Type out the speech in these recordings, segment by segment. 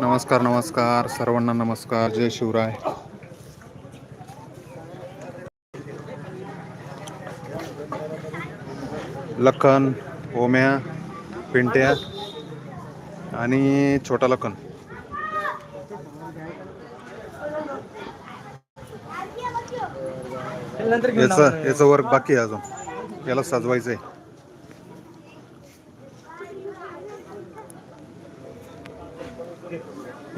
नमस्कार नमस्कार. सर्वांना नमस्कार. जय शिवराय. लखन ओम्या पिंट्या आणि छोटा लखन. याचं याचं वर्क बाकी आहे अजून. याला सजवायचं आहे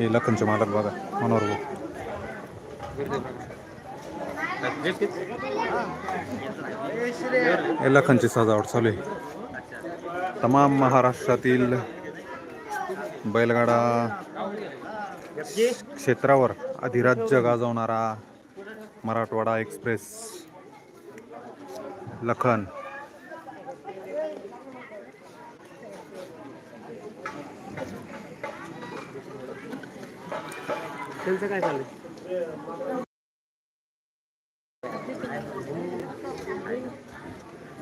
हे लखनचे मालक बघा मनोहर भाऊ हे लखनची सजावट चालू आहे तमाम महाराष्ट्रातील बैलगाडा क्षेत्रावर अधिराज्य गाजवणारा मराठवाडा एक्सप्रेस लखन त्यांचं काय चाललंय?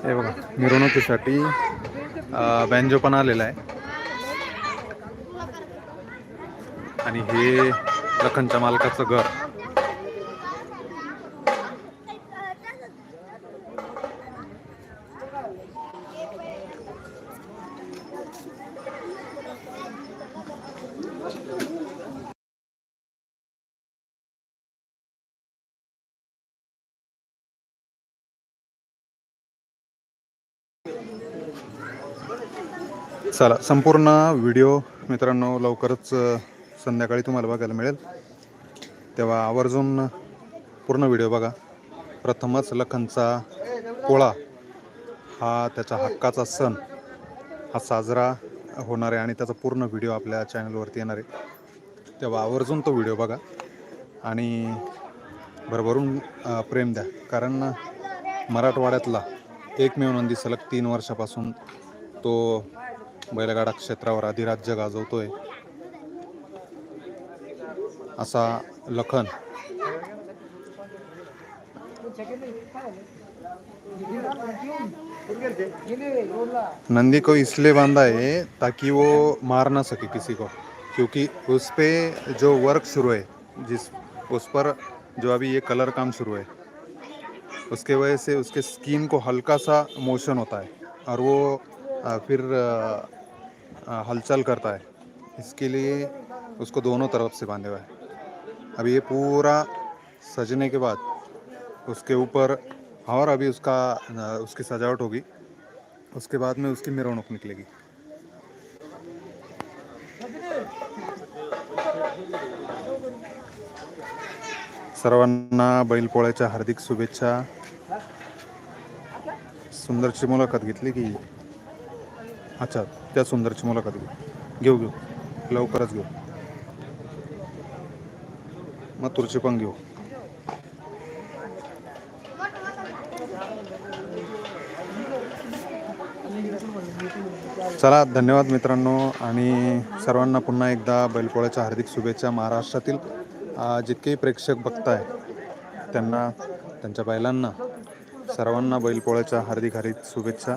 हे बघा मिरवणुकीसाठी बँजो पण आलेला आहे. आणि हे लखनच्या मालकाचं घर. चला संपूर्ण व्हिडिओ मित्रांनो लवकरच संध्याकाळी तुम्हाला बघायला मिळेल. तेव्हा आवर्जून पूर्ण व्हिडिओ बघा. प्रथमच लखनचा पोळा. हा त्याच्या हक्काचा सण हा साजरा होणार आहे आणि त्याचा पूर्ण व्हिडिओ आपल्या चॅनलवरती येणार आहे. तेव्हा आवर्जून तो व्हिडिओ बघा आणि भरभरून प्रेम द्या. कारण मराठवाड्यातला एकमेव नंदी सलग तीन वर्षापासून तो बैलगाडा क्षेत्रावर अधिराज्य गाजवतोय. असा लखन. नंदी को इसलिए बांधा है ताकि वो मार ना सके किसी को क्योंकि उस पे जो वर्क शुरू है जिस उस पर जो अभी ये कलर काम शुरू है उसके वजह से उसके स्किन को हल्का सा मोशन होता है। और वो फिर आ, हलचल करता है। इसके लिए उसको दोनों तरफ़ से बांधे हुआ है। अभी ये पूरा सजने के बाद उसके ऊपर और अभी उसका उसकी सजावट होगी। उसके बाद में उसकी मिरवणूक निकलेगी। सर्वांना बैलपोळ्याच्या हार्दिक शुभेच्छा। सुंदरची मुलाखत घेतली की अच्छा त्या सुंदरची मुलाखत घेऊ. घेऊ घेऊ. लवकरच घेऊ. मग तुरची पण घेऊ. चला धन्यवाद मित्रांनो. आणि सर्वांना पुन्हा एकदा बैलपोळ्याच्या हार्दिक शुभेच्छा. महाराष्ट्रातील जितकेही प्रेक्षक बघताय त्यांना त्यांच्या बैलांना सर्वांना बैलपोळ्याच्या हार्दिक हार्दिक शुभेच्छा.